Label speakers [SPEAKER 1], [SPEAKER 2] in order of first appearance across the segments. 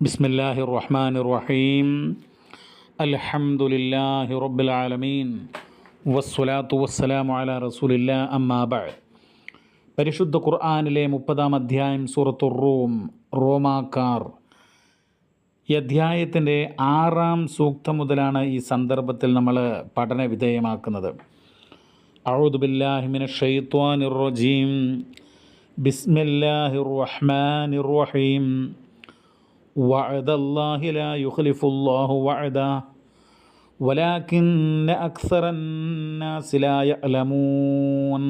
[SPEAKER 1] ബിസ്മില്ലാഹി റഹ്മാൻ റഹീം അലഹമുല്ലാഹി റബ്ബിൽ ആലമീൻ വസ്സലാത്തു അല റസൂലില്ല അമ്മാബ പരിശുദ്ധ ഖുർആാനിലെ മുപ്പതാം അധ്യായം സൂറത്തു റൂം റോമാക്കാർ. ഈ അധ്യായത്തിന്റെ ആറാം സൂക്തം മുതലാണ് ഈ സന്ദർഭത്തിൽ നമ്മൾ പഠനവിധേയമാക്കുന്നത് വിധേയമാക്കുന്നത്. അഴുദുബില്ലാഹിമിന ഷെയ്ത്വാനിർ റജീം ബിസ്മില്ലാഹിർ റഹ്മാനിർ റഹീം وعد الله لا يخلف الله وعده ولكن أكثر الناس لا يعلمون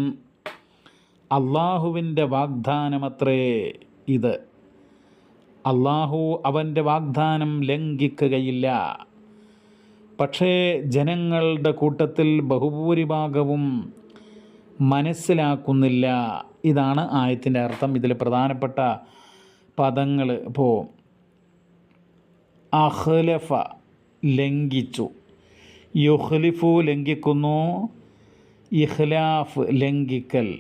[SPEAKER 1] അള്ളാഹുവിൻ്റെ വാഗ്ദാനമത്രേ ഇത് അള്ളാഹു അവൻ്റെ വാഗ്ദാനം ലംഘിക്കുകയില്ല പക്ഷേ ജനങ്ങളുടെ കൂട്ടത്തിൽ ബഹുഭൂരിഭാഗവും മനസ്സിലാക്കുന്നില്ല ഇതാണ് ആയത്തിൻ്റെ അർത്ഥം ഇതിൽ പ്രധാനപ്പെട്ട പദങ്ങൾ ഇപ്പോൾ അഹ്ലഫ ലംഘിച്ചു. യുഹ്ലിഫു ലംഘിക്കുന്നു ഇഹ്ലാഫ് ലംഘിക്കൽ.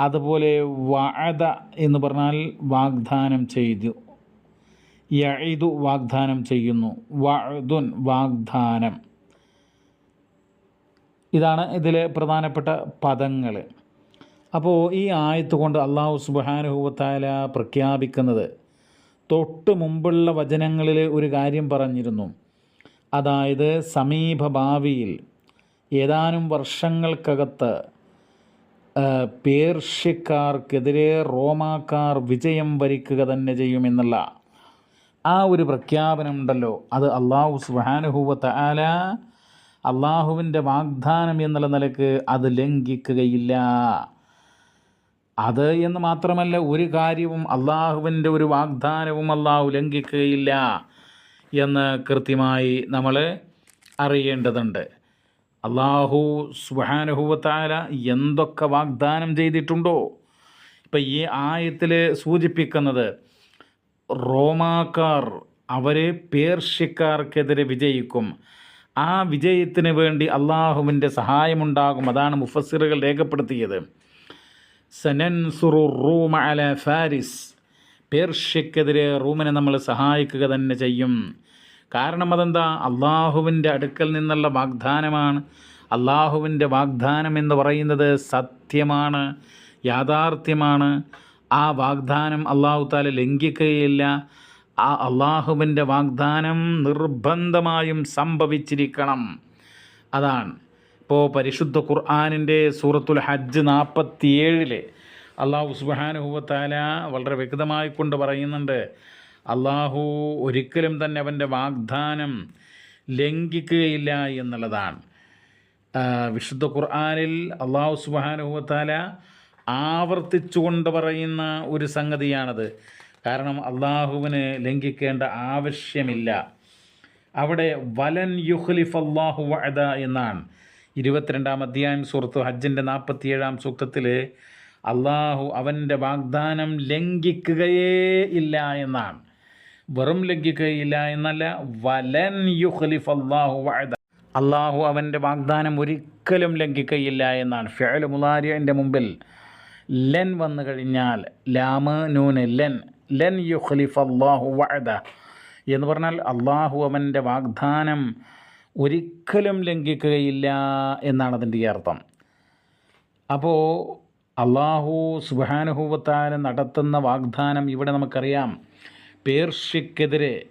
[SPEAKER 1] അതുപോലെ വഅദ എന്ന് പറഞ്ഞാൽ വാഗ്ദാനം ചെയ്തു. യഇദു വാഗ്ദാനം ചെയ്യുന്നു. വഅദുൻ വാഗ്ദാനം. ഇതാണ് ഇതിലെ പ്രധാനപ്പെട്ട പദങ്ങൾ. അപ്പോൾ ഈ ആയത്ത് കൊണ്ട് അള്ളാഹു സുബാനുഭവത്താല പ്രഖ്യാപിക്കുന്നത് തൊട്ട് മുമ്പുള്ള വചനങ്ങളിൽ ഒരു കാര്യം പറഞ്ഞിരുന്നു. അതായത് സമീപ ഭാവിയിൽ ഏതാനും വർഷങ്ങൾക്കകത്ത് പേർഷ്യക്കാർക്കെതിരെ റോമാക്കാർ വിജയം വരിക്കുക തന്നെ ചെയ്യുമെന്നുള്ള ആ ഒരു പ്രഖ്യാപനം ഉണ്ടല്ലോ. അത് അള്ളാഹു സുഹാനുഹൂവത്ത ആല അള്ളാഹുവിന്റെ വാഗ്ദാനം എന്നുള്ള നിലയ്ക്ക് അത് ലംഘിക്കുകയില്ല. അത് എന്ന് മാത്രമല്ല ഒരു കാര്യവും അള്ളാഹുവിന്റെ ഒരു വാഗ്ദാനവും അള്ളാഹു ലംഘിക്കുകയില്ല എന്ന് കൃത്യമായി നമ്മൾ അറിയേണ്ടതുണ്ട്. അള്ളാഹു സുഹാനുഹൂവത്താല എന്തൊക്കെ വാഗ്ദാനം ചെയ്തിട്ടുണ്ടോ? ഇപ്പം ഈ ആയത്തിൽ സൂചിപ്പിക്കുന്നത് റോമാക്കാർ അവരെ പേർഷ്യക്കാർക്കെതിരെ വിജയിക്കും. ആ വിജയത്തിന് വേണ്ടി അള്ളാഹുവിന്റെ സഹായമുണ്ടാകും. അതാണ് മുഫസ്സിറുകൾ രേഖപ്പെടുത്തിയത്. സനൻസുറു റൂമ അല ഫാരിസ്. പേർഷ്യക്കെതിരെ റൂമിനെ നമ്മൾ സഹായിക്കുക തന്നെ ചെയ്യും. കാരണം അതെന്താ? അള്ളാഹുവിന്റെ അടുക്കൽ നിന്നുള്ള വാഗ്ദാനമാണ്. അള്ളാഹുവിന്റെ വാഗ്ദാനം എന്ന് പറയുന്നത് സത്യമാണ് യാഥാർത്ഥ്യമാണ്. ആ വാഗ്ദാനം അള്ളാഹു താല ലംഘിക്കുകയില്ല. ആ അള്ളാഹുവിന്റെ വാഗ്ദാനം നിർബന്ധമായും സംഭവിച്ചിരിക്കണം. അതാണ്. ഇപ്പോൾ പരിശുദ്ധ ഖുർആാനിന്റെ സൂറത്തുൽ ഹജ്ജ് നാൽപ്പത്തിയേഴിൽ അള്ളാഹു സുബാനുഹുവത്താല വളരെ വ്യക്തമായി കൊണ്ട് പറയുന്നുണ്ട് അള്ളാഹു ഒരിക്കലും തന്നെ അവന്റെ വാഗ്ദാനം ലംഘിക്കുകയില്ല എന്നുള്ളതാണ്. വിശുദ്ധ ഖുർആാനിൽ അള്ളാഹു സുബാനുഹുബത്താല ആവർത്തിച്ചു കൊണ്ട് പറയുന്ന ഒരു സംഗതിയാണത്. കാരണം അള്ളാഹുവിന് ലംഘിക്കേണ്ട ആവശ്യമില്ല. അവിടെ വലൻ യുഹ്ലിഫ് അള്ളാഹു വഅദ എന്നാണ്. ഇരുപത്തിരണ്ടാം അധ്യായം സുഹൃത്തു ഹജ്ജിന്റെ നാൽപ്പത്തിയേഴാം സൂക്തത്തിൽ അള്ളാഹു അവന്റെ വാഗ്ദാനം ലംഘിക്കുകയേ ഇല്ല എന്നാണ്. വെറും ലംഘിക്കുകയില്ല എന്നല്ല വലൻ യുഖലിഫ് അള്ളാഹു വഅദ. അള്ളാഹു അവന്റെ വാഗ്ദാനം ഒരിക്കലും ലംഘിക്കുകയില്ല എന്നാണ്. ഫിഅൽ മുലാരിയന്റെ മുമ്പിൽ ലെൻ വന്നു കഴിഞ്ഞാൽ ലാമ് നൂന് ലെൻ ലെൻ യുഖലിഫ് അള്ളാഹു വഅദ എന്ന് പറഞ്ഞാൽ അള്ളാഹു അവന്റെ വാഗ്ദാനം ഒരിക്കലും ലംഘിക്കുകയില്ല എന്നാണ് അതിന്റെ അർത്ഥം. അപ്പോൾ അള്ളാഹു സുബാനുഭൂവത്താൽ നടത്തുന്ന വാഗ്ദാനം ഇവിടെ നമുക്കറിയാം. പേർഷ്യക്കെതിരെ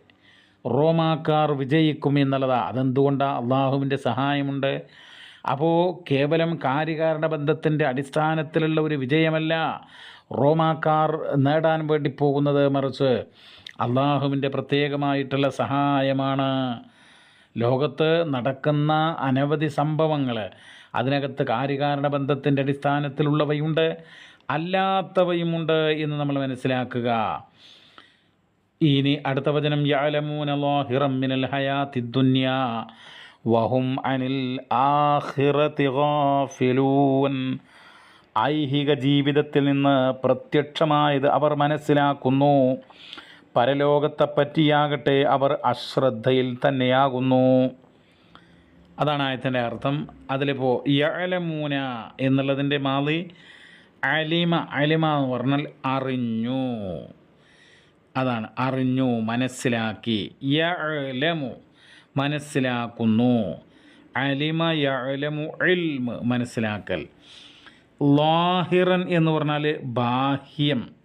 [SPEAKER 1] റോമാക്കാർ വിജയിക്കും എന്നുള്ളതാണ് അതെന്തുകൊണ്ടാണ് അള്ളാഹുവിന്റെ സഹായമുണ്ട്. അപ്പോൾ കേവലം കാര്യകാരണ ബന്ധത്തിന്റെ അടിസ്ഥാനത്തിലുള്ള ഒരു വിജയമല്ല റോമാക്കാർ നേടാൻ വേണ്ടി പോകുന്നത്. മറിച്ച് അള്ളാഹുവിന്റെ പ്രത്യേകമായിട്ടുള്ള സഹായമാണ്. ലോകത്ത് നടക്കുന്ന അനവധി സംഭവങ്ങൾ അതിനകത്ത് കാര്യകാരണ ബന്ധത്തിന്റെ അടിസ്ഥാനത്തിലുള്ളവയുണ്ട് അല്ലാത്തവയുമുണ്ട് എന്ന് നമ്മൾ മനസ്സിലാക്കുക. ഇനി അടുത്ത വചനം യാലമൂന മിനൽ ഹയാത്തി ദുന്യ വഹും അനിൽ ആഹിറതി ഗാഫിലൂൻ. ഐഹിക ജീവിതത്തിൽ നിന്ന് പ്രത്യക്ഷമായത് അവർ മനസ്സിലാക്കുന്നു. പരലോകത്തെ പറ്റിയാകട്ടെ അവർ അശ്രദ്ധയിൽ തന്നെയാകുന്നു. അതാണ് ആയത്തിന്റെ അർത്ഥം. അതിലിപ്പോൾ യലമൂന എന്നുള്ളതിന്റെ മാതി അലിമ അലിമ എന്ന് പറഞ്ഞാൽ അറിഞ്ഞു. അതാണ് അറിഞ്ഞു മനസ്സിലാക്കി. യഅലമു മനസ്സിലാക്കുന്നു. അലിമ യഅലമു ഇൽമ് മനസ്സിലാക്കൽ. ലാഹിറൻ എന്ന് പറഞ്ഞാൽ ബാഹ്യം.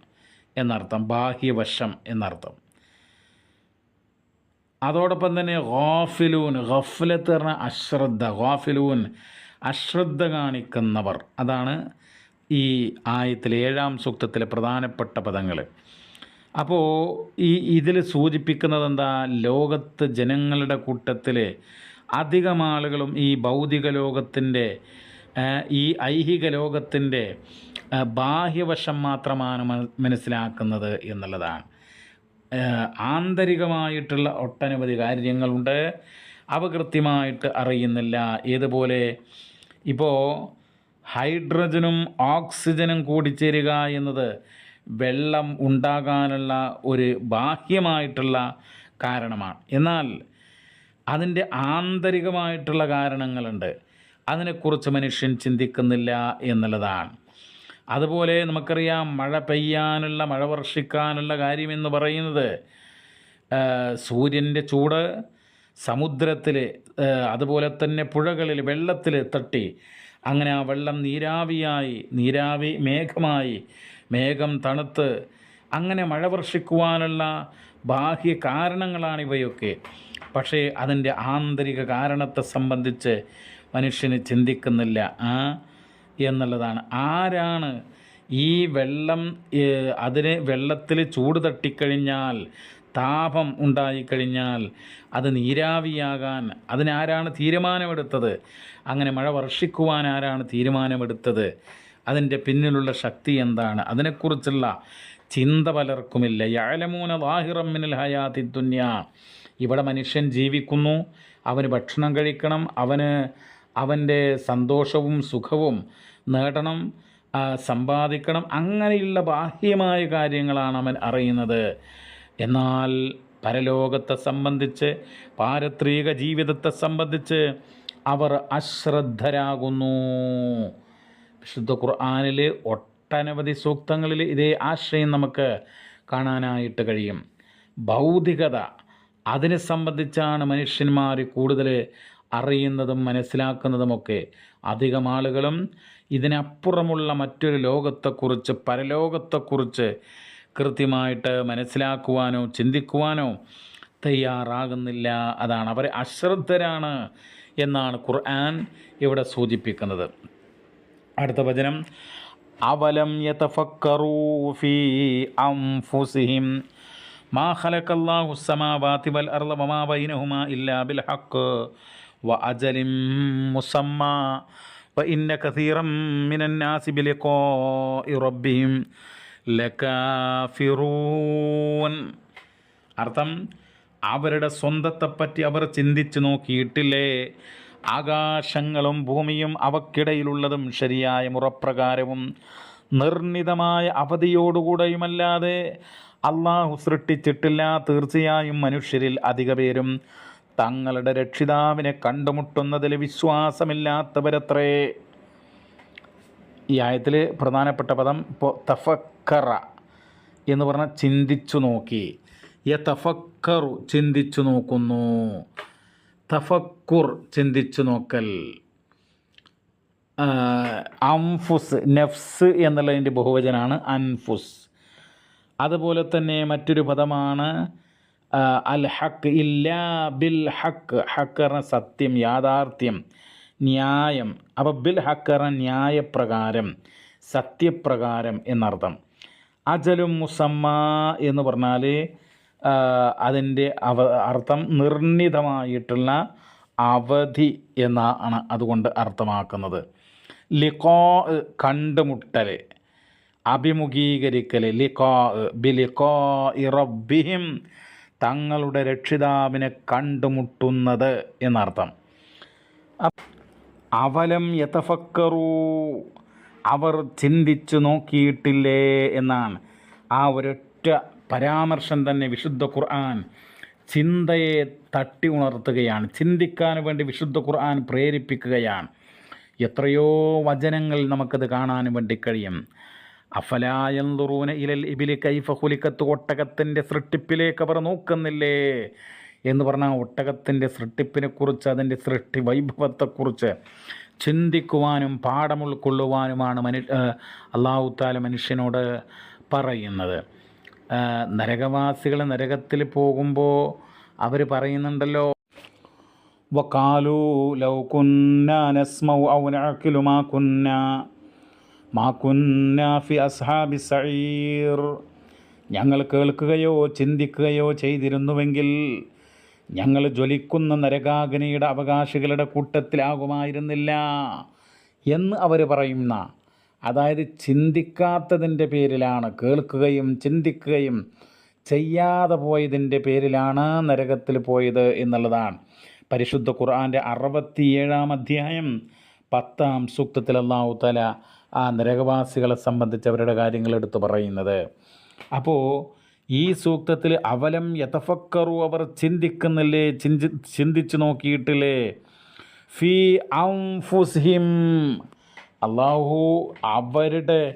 [SPEAKER 1] എന്നർത്ഥം ബാഹ്യവശം എന്നർത്ഥം. അതോടൊപ്പം തന്നെ ഗാഫിലൂൻ ഗഫ്ലത്ത് പറഞ്ഞ അശ്രദ്ധ ഗാഫിലൂൻ അശ്രദ്ധ കാണിക്കുന്നവർ. അതാണ് ഈ ആയത്തിലെ ഏഴാം സൂക്തത്തിലെ പ്രധാനപ്പെട്ട പദങ്ങൾ. അപ്പോൾ ഈ ഇതിൽ സൂചിപ്പിക്കുന്നത് എന്താ? ലോകത്ത് ജനങ്ങളുടെ കൂട്ടത്തിൽ അധികം ആളുകളും ഈ ഭൗതിക ലോകത്തിന്റെ ഈ ഐഹിക ലോകത്തിന്റെ ബാഹ്യവശം മാത്രമാണ് മനസ്സിലാക്കുന്നത് എന്നുള്ളതാണ്. ആന്തരികമായിട്ടുള്ള ഒട്ടനവധി കാര്യങ്ങളുണ്ട്. അവ കൃത്യമായിട്ട് അറിയുന്നില്ല. ഏതുപോലെ? ഇപ്പോൾ ഹൈഡ്രജനും ഓക്സിജനും കൂടിച്ചേരുക എന്നത് വെള്ളം ഉണ്ടാകാനുള്ള ഒരു ബാഹ്യമായിട്ടുള്ള കാരണമാണ്. എന്നാൽ അതിന്റെ ആന്തരികമായിട്ടുള്ള കാരണങ്ങളുണ്ട്. അതിനെക്കുറിച്ച് മനുഷ്യൻ ചിന്തിക്കുന്നില്ല എന്നുള്ളതാണ്. അതുപോലെ നമുക്കറിയാം മഴ പെയ്യാനുള്ള മഴ വർഷിക്കാനുള്ള കാര്യമെന്ന് പറയുന്നത് സൂര്യന്റെ ചൂട് സമുദ്രത്തിൽ അതുപോലെ തന്നെ പുഴകളിൽ വെള്ളത്തിൽ തട്ടി അങ്ങനെ ആ വെള്ളം നീരാവിയായി നീരാവി മേഘമായി മേഘം തണുത്ത് അങ്ങനെ മഴ വർഷിക്കുവാനുള്ള ബാഹ്യ കാരണങ്ങളാണ് ഇവയൊക്കെ പക്ഷേ അതിന്റെ ആന്തരിക കാരണത്തെ സംബന്ധിച്ച് മനുഷ്യന് ചിന്തിക്കുന്നില്ല. ആ എന്നുള്ളതാണ്. ആരാണ് ഈ വെള്ളം അതിന് വെള്ളത്തിൽ ചൂട് തട്ടിക്കഴിഞ്ഞാൽ താപം ഉണ്ടായിക്കഴിഞ്ഞാൽ അത് നീരാവിയാകാൻ അതിനാരാണ് തീരുമാനമെടുത്തത്? അങ്ങനെ മഴ വർഷിക്കുവാൻ ആരാണ് തീരുമാനമെടുത്തത്? അതിന്റെ പിന്നിലുള്ള ശക്തി എന്താണ്? അതിനെക്കുറിച്ചുള്ള ചിന്ത പലർക്കുമില്ല. യാലമൂന വാഹിറം മിനൽ ഹയാത്തി ദുന്യ. ഇവിടെ മനുഷ്യൻ ജീവിക്കുന്നു. അവന് ഭക്ഷണം കഴിക്കണം. അവന് അവന്റെ സന്തോഷവും സുഖവും നേടണം സമ്പാദിക്കണം അങ്ങനെയുള്ള ബാഹ്യമായ കാര്യങ്ങളാണ് അവൻ അറിയുന്നത്. എന്നാൽ പരലോകത്തെ സംബന്ധിച്ച് പാരത്രിക ജീവിതത്തെ സംബന്ധിച്ച് അവർ അശ്രദ്ധരാകുന്നു. വിശുദ്ധ ഖുർആാനിൽ ഒട്ടനവധി സൂക്തങ്ങളിൽ ഇതേ ആശയം നമുക്ക് കാണാനായിട്ട് കഴിയും. ഭൗതികത അതിനെ സംബന്ധിച്ചാണ് മനുഷ്യന്മാർ കൂടുതൽ അറിയുന്നതും മനസ്സിലാക്കുന്നതുമൊക്കെ അധികം ആളുകളും ഇതിനപ്പുറമുള്ള മറ്റൊരു ലോകത്തെക്കുറിച്ച് പരലോകത്തെക്കുറിച്ച് കൃത്യമായിട്ട് മനസ്സിലാക്കുവാനോ ചിന്തിക്കുവാനോ തയ്യാറാകുന്നില്ല. അതാണ് അവർ അശ്രദ്ധരാണ് എന്നാണ് ഖുർആൻ ഇവിടെ സൂചിപ്പിക്കുന്നത്. അടുത്ത വചനം അവലം യതഫക്കറൂഫി അംഫുസിഹിം മാ ഖലഖല്ലാഹു സമാവാതി വൽ ബൈനഹുമാ ഇല്ലാ ബിൽ ഹഖ് വ മുസമ്മ വ ഇന്ന കസീറം മിനന്നാസി ബിലിക്കോ റബ്ബിഹിം ലകാഫിറൂൻ. അർത്ഥം അവരുടെ സ്വന്തത്തെപ്പറ്റി അവർ ചിന്തിച്ചു നോക്കിയിട്ടില്ലേ? ആകാശങ്ങളും ഭൂമിയും അവക്കിടയിലുള്ളതും ശരിയായ മുറപ്രകാരവും നിർണിതമായ അവധിയോടുകൂടെയുമല്ലാതെ അള്ളാഹു സൃഷ്ടിച്ചിട്ടില്ല. തീർച്ചയായും മനുഷ്യരിൽ അധിക പേരും തങ്ങളുടെ രക്ഷിതാവിനെ കണ്ടുമുട്ടുന്നതിൽ വിശ്വാസമില്ലാത്തവരത്രേ. ഈ ആയത്തിൽ പ്രധാനപ്പെട്ട പദം ഇപ്പോൾ തഫക്കറ എന്ന് പറഞ്ഞാൽ ചിന്തിച്ചു നോക്കി. യ തഫക്കറു ചിന്തിച്ചു നോക്കുന്നു. തഫക്കുർ ചിന്തിച്ചു നോക്കൽ. അംഫുസ് നെഫ്സ് എന്നുള്ളതിന്റെ ബഹുവചനാണ് അൻഫുസ്. അതുപോലെ തന്നെ മറ്റൊരു പദമാണ് അൽ ഹക്ക് ഇല്ലാ ബിൽ ഹക്ക് ഹക്കറ സത്യം യാഥാർത്ഥ്യം ന്യായം. അപ്പോൾ ബിൽ ഹക്കറ ന്യായപ്രകാരം സത്യപ്രകാരം എന്നർത്ഥം. അജലും മുസമ്മ എന്ന് പറഞ്ഞാൽ അതിന്റെ അവ അർത്ഥം നിർണിതമായിട്ടുള്ള അവധി എന്നാണ് അതുകൊണ്ട് അർത്ഥമാക്കുന്നത്. ലിക്കോ കണ്ടുമുട്ടൽ അഭിമുഖീകരിക്കൽ ലിക്കോ ബിലിക്കോ ഇറബിഹിം തങ്ങളുടെ രക്ഷിതാവിനെ കണ്ടുമുട്ടുന്നത് എന്നർത്ഥം. അവലം യഥഫക്കറൂ അവർ ചിന്തിച്ചു നോക്കിയിട്ടില്ലേ എന്നാണ്. ആ ഒരൊറ്റ പരാമർശം തന്നെ വിശുദ്ധ ഖുർആൻ ചിന്തയെ തട്ടി ഉണർത്തുകയാണ്. ചിന്തിക്കാൻ വേണ്ടി വിശുദ്ധ ഖുർആൻ പ്രേരിപ്പിക്കുകയാണ്. എത്രയോ വചനങ്ങൾ നമുക്കത് കാണാൻ വേണ്ടി കഴിയും. അഫലായന്തുറൂന ഇലൽ ഇബിലി കൈഫ ഹുലിക്കത്ത് ഒട്ടകത്തിന്റെ സൃഷ്ടിപ്പിലേക്ക് അവർ നോക്കുന്നില്ലേ? എന്ന് പറഞ്ഞാൽ ഒട്ടകത്തിന്റെ സൃഷ്ടിപ്പിനെക്കുറിച്ച് അതിന്റെ സൃഷ്ടി വൈഭവത്തെക്കുറിച്ച് ചിന്തിക്കുവാനും പാഠം ഉൾക്കൊള്ളുവാനുമാണ് മനു അള്ളാഹു താല മനുഷ്യനോട് പറയുന്നത്. നരകവാസികൾ നരകത്തിൽ പോകുമ്പോൾ അവർ പറയുന്നുണ്ടല്ലോ വക്കാലു ലൗ കുന്ന നസ്മൗ കുന്ന മാ കുന്ന അസ്ഹാബി സഈർ. ഞങ്ങൾ കേൾക്കുകയോ ചിന്തിക്കുകയോ ചെയ്തിരുന്നുവെങ്കിൽ ഞങ്ങൾ ജ്വലിക്കുന്ന നരകാഗ്നിയുടെ അവകാശികളുടെ കൂട്ടത്തിലാകുമായിരുന്നില്ല എന്ന് അവർ പറയുന്ന അതായത് ചിന്തിക്കാത്തതിന്റെ പേരിലാണ് കേൾക്കുകയും ചിന്തിക്കുകയും ചെയ്യാതെ പോയതിന്റെ പേരിലാണ് നരകത്തിൽ പോയത് എന്നുള്ളതാണ്. പരിശുദ്ധ ഖുർആന്റെ അറുപത്തിയേഴാം അധ്യായം പത്താം സൂക്തത്തിൽ ആ നരകവാസികളെ സംബന്ധിച്ച് അവരുടെ കാര്യങ്ങൾ എടുത്തു പറയുന്നത്. അപ്പോൾ ഈ സൂക്തത്തിൽ അവലം യഥഫക്കറു അവർ ചിന്തിക്കുന്നില്ലേ? ചിന്തി ചിന്തിച്ചു നോക്കിയിട്ടില്ലേ? ഫി അംഫുസ്ഹിം. അള്ളാഹു അവരുടെ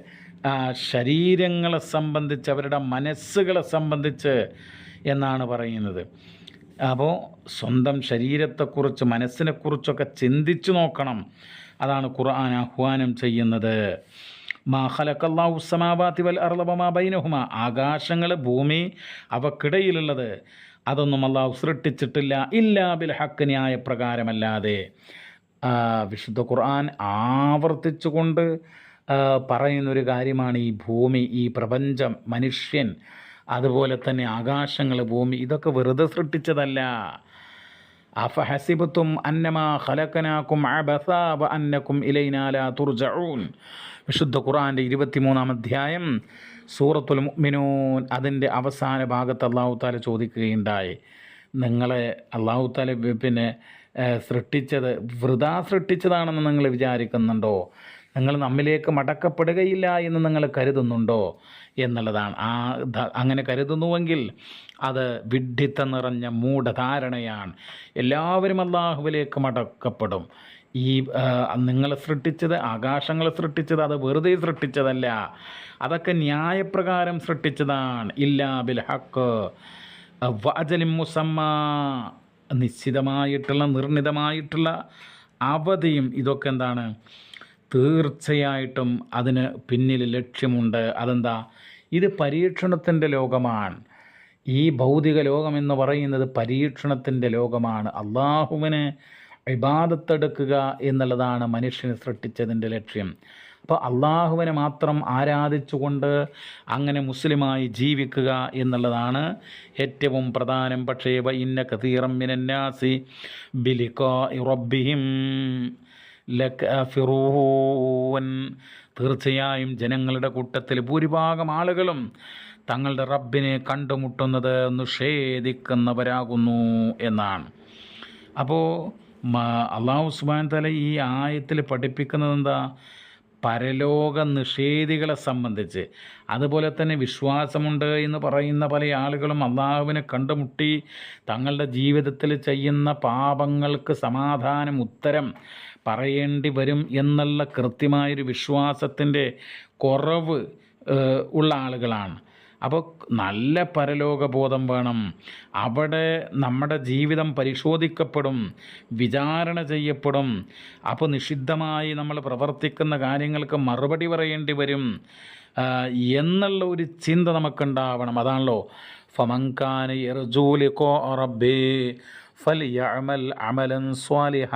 [SPEAKER 1] ശരീരങ്ങളെ സംബന്ധിച്ച് അവരുടെ മനസ്സുകളെ സംബന്ധിച്ച് എന്നാണ് പറയുന്നത്. അപ്പോൾ സ്വന്തം ശരീരത്തെക്കുറിച്ച് മനസ്സിനെക്കുറിച്ചൊക്കെ ചിന്തിച്ചു നോക്കണം. അതാണ് ഖുർആൻ ആഹ്വാനം ചെയ്യുന്നത്. മാ സമാവാതി വൽ അർലബമാ ബൈനഹുമ. ആകാശങ്ങൾ ഭൂമി അവക്കിടയിലുള്ളത് അതൊന്നും അള്ളാഹു സൃഷ്ടിച്ചിട്ടില്ല. ഇല്ലാ ബിൽ ഹക്ക് ന്യായപ്രകാരമല്ലാതെ. വിശുദ്ധ ഖുർആൻ ആവർത്തിച്ചുകൊണ്ട് പറയുന്നൊരു കാര്യമാണ് ഈ ഭൂമി ഈ പ്രപഞ്ചം മനുഷ്യൻ അതുപോലെ തന്നെ ആകാശങ്ങൾ ഭൂമി ഇതൊക്കെ വെറുതെ സൃഷ്ടിച്ചതല്ല. അഫഹസിബത്തും അന്നമാ ഖലക്കനാക്കും അബസ വ അന്നക്കും ഇലൈനാല തുർജഊൻ. വിശുദ്ധ ഖുറാന്റെ ഇരുപത്തിമൂന്നാം അധ്യായം സൂറത്തുൽ മുഅ്മിനൂൻ അതിന്റെ അവസാന ഭാഗത്ത് അള്ളാഹു താല ചോദിക്കുകയുണ്ടായി നിങ്ങളെ അള്ളാഹു താല പിന്നെ സൃഷ്ടിച്ചത് വൃതാ സൃഷ്ടിച്ചതാണെന്ന് നിങ്ങൾ വിചാരിക്കുന്നുണ്ടോ? നിങ്ങൾ നമ്മിലേക്ക് മടക്കപ്പെടുകയില്ല എന്ന് നിങ്ങൾ കരുതുന്നുണ്ടോ എന്നുള്ളതാണ്. ആ അങ്ങനെ കരുതുന്നുവെങ്കിൽ അത് വിഡ്ഢിത്ത നിറഞ്ഞ മൂഢധാരണയാണ്. എല്ലാവരും അള്ളാഹുവിലേക്ക് മടക്കപ്പെടും. ഈ നിങ്ങൾ സൃഷ്ടിച്ചത് ആകാശങ്ങൾ സൃഷ്ടിച്ചത് അത് വെറുതെ സൃഷ്ടിച്ചതല്ല. അതൊക്കെ ന്യായപ്രകാരം സൃഷ്ടിച്ചതാണ്. ഇല്ലാ ബിൽ ഹക്ക് വാജലിം മുസമ്മ നിശ്ചിതമായിട്ടുള്ള നിർണിതമായിട്ടുള്ള അവധിയും. ഇതൊക്കെ എന്താണ്? തീർച്ചയായിട്ടും അതിന് പിന്നിൽ ലക്ഷ്യമുണ്ട്. അതെന്താ? ഇത് പരീക്ഷണത്തിന്റെ ലോകമാണ്. ഈ ഭൗതിക ലോകമെന്ന് പറയുന്നത് പരീക്ഷണത്തിന്റെ ലോകമാണ്. അള്ളാഹുവിന് ഇബാദത്തെടുക്കുക എന്നുള്ളതാണ് മനുഷ്യനെ സൃഷ്ടിച്ചതിന്റെ ലക്ഷ്യം. അപ്പോൾ അള്ളാഹുവിനെ മാത്രം ആരാധിച്ചുകൊണ്ട് അങ്ങനെ മുസ്ലിമായി ജീവിക്കുക എന്നുള്ളതാണ് ഏറ്റവും പ്രധാനം. പക്ഷേ ഇന്ന കതീറം ബിലിക്കോ റബ്ബിഹിം. ലക്കഫിറൂൻ തീർച്ചയായും ജനങ്ങളുടെ കൂട്ടത്തിൽ ഭൂരിഭാഗം ആളുകളും തങ്ങളുടെ റബ്ബിനെ കണ്ടുമുട്ടുന്നത് നിഷേധിക്കുന്നവരാകുന്നു എന്നാണ്. അപ്പോൾ അള്ളാഹു ഉസ്മാൻ തല ഈ ആയത്തിൽ പഠിപ്പിക്കുന്നത് എന്താ? പരലോക നിഷേധികളെ സംബന്ധിച്ച്. അതുപോലെ തന്നെ വിശ്വാസമുണ്ട് എന്ന് പറയുന്ന പല ആളുകളും അള്ളാഹുവിനെ കണ്ടുമുട്ടി തങ്ങളുടെ ജീവിതത്തിൽ ചെയ്യുന്ന പാപങ്ങൾക്ക് സമാധാനം ഉത്തരം പറയേണ്ടി വരും എന്നുള്ള കൃത്യമായൊരു വിശ്വാസത്തിന്റെ കുറവ് ഉള്ള ആളുകളാണ്. അപ്പോൾ നല്ല പരലോകബോധം വേണം. അവിടെ നമ്മുടെ ജീവിതം പരിശോധിക്കപ്പെടും വിചാരണ ചെയ്യപ്പെടും. അപ്പോൾ നിഷിദ്ധമായി നമ്മൾ പ്രവർത്തിക്കുന്ന കാര്യങ്ങൾക്ക് മറുപടി പറയേണ്ടി വരും. എന്നുള്ള ഒരു ചിന്ത നമുക്കുണ്ടാവണം. അതാണല്ലോ. ഫമങ്കാന ഇർജൂലിക്കോ റബ്ബേ ഫലിയഅമൽ അമലൻ സ്വാലിഹ.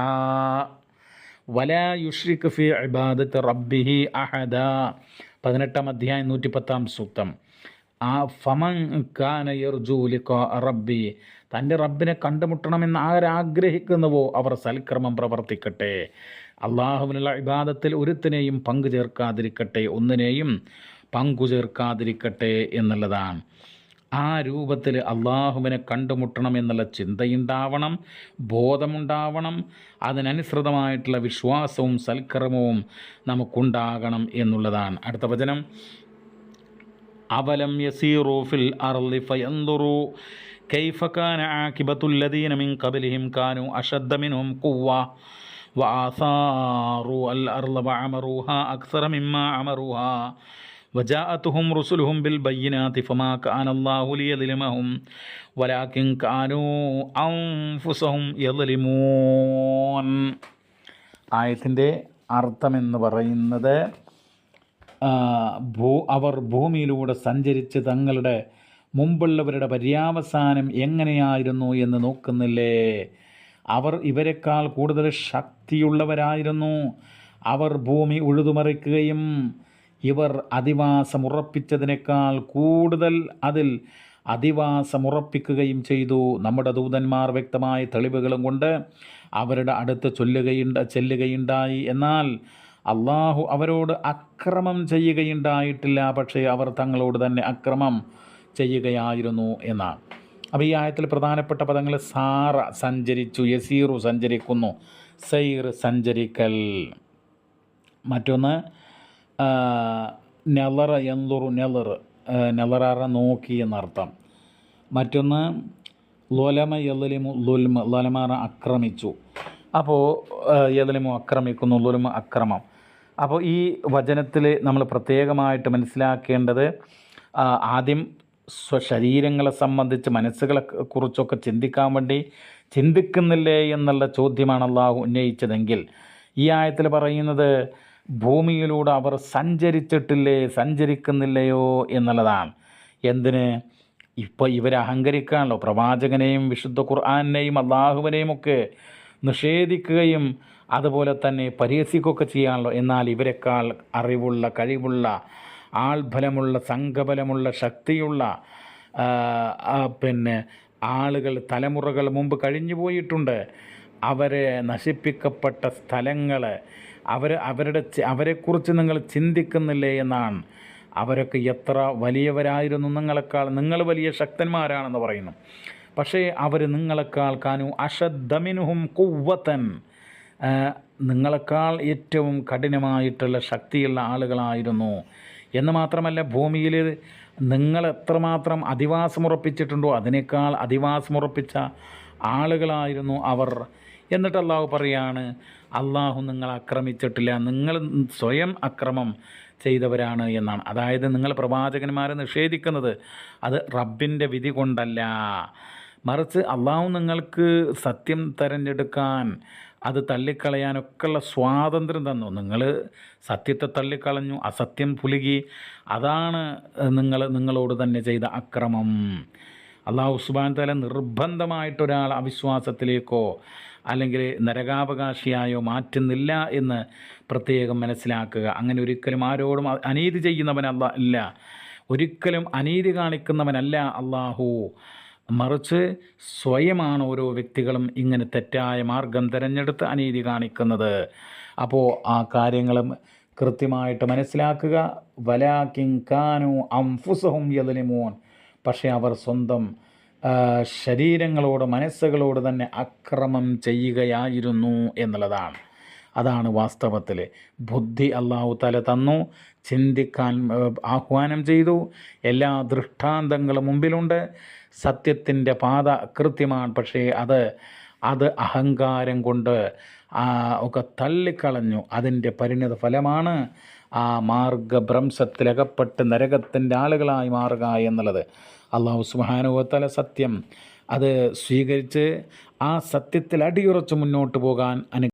[SPEAKER 1] വലാ യുഷ്രിഖ് ഫി ഇബാദത്ത് റബ്ബിഹി അഹദ. പതിനെട്ടാം അധ്യായം നൂറ്റി പത്താം സൂക്തം. ആ ഫമൻ റബ്ബി തന്റെ റബ്ബിനെ കണ്ടുമുട്ടണമെന്ന് ആരാഗ്രഹിക്കുന്നുവോ അവർ സൽക്രമം പ്രവർത്തിക്കട്ടെ. അള്ളാഹുവിനുള്ള ഇബാദത്തിൽ ഒരുത്തിനെയും പങ്കു ചേർക്കാതിരിക്കട്ടെ ഒന്നിനെയും പങ്കു ചേർക്കാതിരിക്കട്ടെ എന്നുള്ളതാണ്. ആ രൂപത്തിൽ അള്ളാഹുവിനെ കണ്ടുമുട്ടണം എന്നുള്ള ചിന്തയുണ്ടാവണം ബോധമുണ്ടാവണം അതിനനുസൃതമായിട്ടുള്ള വിശ്വാസവും സൽക്കർമ്മവും നമുക്കുണ്ടാകണം എന്നുള്ളതാണ്. അടുത്ത വചനം അവലം യസീറു ഫിൽ അർളി ഫയന്ദുറു كيف كان عاقبة الذين من قبلهم كانوا أشد منهم قوة وآثاروا الأرض وعمروها أكثر مما عمروها വജാഅത്തുഹും റുസുലുഹും ബിൽ ബയ്യിനാതി ഫമാ കാന അല്ലാഹു ലിയദ്ലിമഹും വലാകിൻ കാനൂ അൻഫുസഹും യദ്ലിമൂൻ ആയത്തിൻ്റെ അർത്ഥമെന്ന് പറയുന്നത് ആ, ഭൂ അവർ ഭൂമിയിലൂടെ സഞ്ചരിച്ച് തങ്ങളുടെ മുമ്പുള്ളവരുടെ പര്യാവസാനം എങ്ങനെയായിരുന്നു എന്ന് നോക്കുന്നില്ലേ? അവർ ഇവരെക്കാൾ കൂടുതൽ ശക്തിയുള്ളവരായിരുന്നു. അവർ ഭൂമി ഉഴുതുമറിക്കുകയും ഇവർ അധിവാസമുറപ്പിച്ചതിനേക്കാൾ കൂടുതൽ അതിൽ അധിവാസമുറപ്പിക്കുകയും ചെയ്തു. നമ്മുടെ ദൂതന്മാർ വ്യക്തമായ തെളിവുകളും കൊണ്ട് അവരുടെ അടുത്ത് ചൊല്ലുകയുണ്ട ചെല്ലുകയുണ്ടായി. എന്നാൽ അള്ളാഹു അവരോട് അക്രമം ചെയ്യുകയുണ്ടായിട്ടില്ല പക്ഷേ അവർ തങ്ങളോട് തന്നെ അക്രമം ചെയ്യുകയായിരുന്നു എന്നാണ്. അപ്പോൾ ഈ ആയത്തിൽ പ്രധാനപ്പെട്ട പദങ്ങൾ സാറ സഞ്ചരിച്ചു യസീറു സഞ്ചരിക്കുന്നു സൈർ സഞ്ചരിക്കൽ. മറ്റൊന്ന് നെലറ എന്നുറു നെലർ നെലറാറ നോക്കി എന്നർത്ഥം. മറ്റൊന്ന് ലൊലമ യലിമു ലുൽമ ലൊലമാറ ആക്രമിച്ചു അപ്പോൾ യലിമു ആക്രമിക്കുന്നു ലുൽമ അക്രമം. അപ്പോൾ ഈ വചനത്തിൽ നമ്മൾ പ്രത്യേകമായിട്ട് മനസ്സിലാക്കേണ്ടത് ആദ്യം സ്വശരീരങ്ങളെ സംബന്ധിച്ച് മനസ്സുകളെ കുറിച്ചൊക്കെ ചിന്തിക്കാൻ വേണ്ടി ചിന്തിക്കുന്നില്ലേ എന്നുള്ള ചോദ്യമാണ് അള്ളാഹു ഉന്നയിച്ചതെങ്കിൽ ഈ ആയത്തിൽ പറയുന്നത് ഭൂമിയിലൂടെ അവർ സഞ്ചരിച്ചിട്ടില്ലേ സഞ്ചരിക്കുന്നില്ലയോ എന്നുള്ളതാണ്. എന്തിന്? ഇപ്പോൾ ഇവർ അഹങ്കരിക്കാണല്ലോ. പ്രവാചകനെയും വിശുദ്ധ ഖുർആാനെയും അള്ളാഹുവിനെയും ഒക്കെ നിഷേധിക്കുകയും അതുപോലെ തന്നെ പരിഹസിക്കുകയൊക്കെ ചെയ്യാണല്ലോ. എന്നാൽ ഇവരെക്കാൾ അറിവുള്ള കഴിവുള്ള ആൾബലമുള്ള സംഘബലമുള്ള ശക്തിയുള്ള പിന്നെ ആളുകൾ തലമുറകൾ മുമ്പ് കഴിഞ്ഞു പോയിട്ടുണ്ട്. അവരെ നശിപ്പിക്കപ്പെട്ട സ്ഥലങ്ങൾ അവർ അവരുടെ അവരെക്കുറിച്ച് നിങ്ങൾ ചിന്തിക്കുന്നില്ലേ എന്നാണ്. അവരൊക്കെ എത്ര വലിയവരായിരുന്നു നിങ്ങളെക്കാൾ നിങ്ങൾ വലിയ ശക്തന്മാരാണെന്ന് പറയുന്നു. പക്ഷേ അവർ നിങ്ങളെക്കാൾ കാനു അഷദ്ദമിനുഹും കുവ്വത്തൻ നിങ്ങളെക്കാൾ ഏറ്റവും കഠിനമായിട്ടുള്ള ശക്തിയുള്ള ആളുകളായിരുന്നു. എന്ന് മാത്രമല്ല ഭൂമിയിൽ നിങ്ങൾ എത്രമാത്രം അധിവാസമുറപ്പിച്ചിട്ടുണ്ടോ അതിനേക്കാൾ അധിവാസമുറപ്പിച്ച ആളുകളായിരുന്നു അവർ. എന്നിട്ട് അള്ളാഹു പറയാണ് അള്ളാഹു നിങ്ങൾ ആക്രമിച്ചിട്ടില്ല. നിങ്ങൾ സ്വയം അക്രമം ചെയ്തവരാണ് എന്നാണ്. അതായത് നിങ്ങൾ പ്രവാചകന്മാരെ നിഷേധിക്കുന്നത് അത് റബ്ബിന്റെ വിധി കൊണ്ടല്ല. മറിച്ച് അള്ളാഹു നിങ്ങൾക്ക് സത്യം തിരഞ്ഞെടുക്കാൻ അത് തള്ളിക്കളയാനൊക്കെയുള്ള സ്വാതന്ത്ര്യം തന്നു. നിങ്ങൾ സത്യത്തെ തള്ളിക്കളഞ്ഞു അസത്യം പുലുകി. അതാണ് നിങ്ങൾ നിങ്ങളോട് തന്നെ ചെയ്ത അക്രമം. അള്ളാഹു സുബാൻ തല നിർബന്ധമായിട്ടൊരാൾ അവിശ്വാസത്തിലേക്കോ അല്ലെങ്കിൽ നരകാവകാശിയായോ മാറ്റുന്നില്ല എന്ന് പ്രത്യേകം മനസ്സിലാക്കുക. അങ്ങനെ ഒരിക്കലും ആരോടും അനീതി ചെയ്യുന്നവനല്ല ഇല്ല. ഒരിക്കലും അനീതി കാണിക്കുന്നവനല്ല അള്ളാഹു മറിച്ച് സ്വയമാണ് ഓരോ വ്യക്തികളും ഇങ്ങനെ തെറ്റായ മാർഗം തിരഞ്ഞെടുത്ത് അനീതി കാണിക്കുന്നത്. അപ്പോൾ ആ കാര്യങ്ങളും കൃത്യമായിട്ട് മനസ്സിലാക്കുക. വലാക്കിൻ കാനു അംഫുസഹും യദലിമോൻ. പക്ഷേ അവർ സ്വന്തം ശരീരങ്ങളോട് മനസ്സുകളോട് തന്നെ അക്രമം ചെയ്യുകയായിരുന്നു എന്നുള്ളതാണ്. അതാണ് വാസ്തവത്തിൽ ബുദ്ധി അള്ളാഹു തല തന്നു ചിന്തിക്കാൻ ആഹ്വാനം ചെയ്തു. എല്ലാ ദൃഷ്ടാന്തങ്ങളും മുമ്പിലുണ്ട്. സത്യത്തിന്റെ പാത കൃത്യമാണ്. പക്ഷേ അത് അത് അഹങ്കാരം കൊണ്ട് ഒക്കെ തള്ളിക്കളഞ്ഞു. അതിന്റെ പരിണിത ഫലമാണ് ആ മാർഗഭ്രംശത്തിലകപ്പെട്ട് നരകത്തിന്റെ ആളുകളായി മാറുക എന്നുള്ളത്. അള്ളാഹു സുബാനുവത്തല സത്യം അത് സ്വീകരിച്ച് ആ സത്യത്തിൽ അടിയുറച്ച് മുന്നോട്ട് പോകാൻ അനു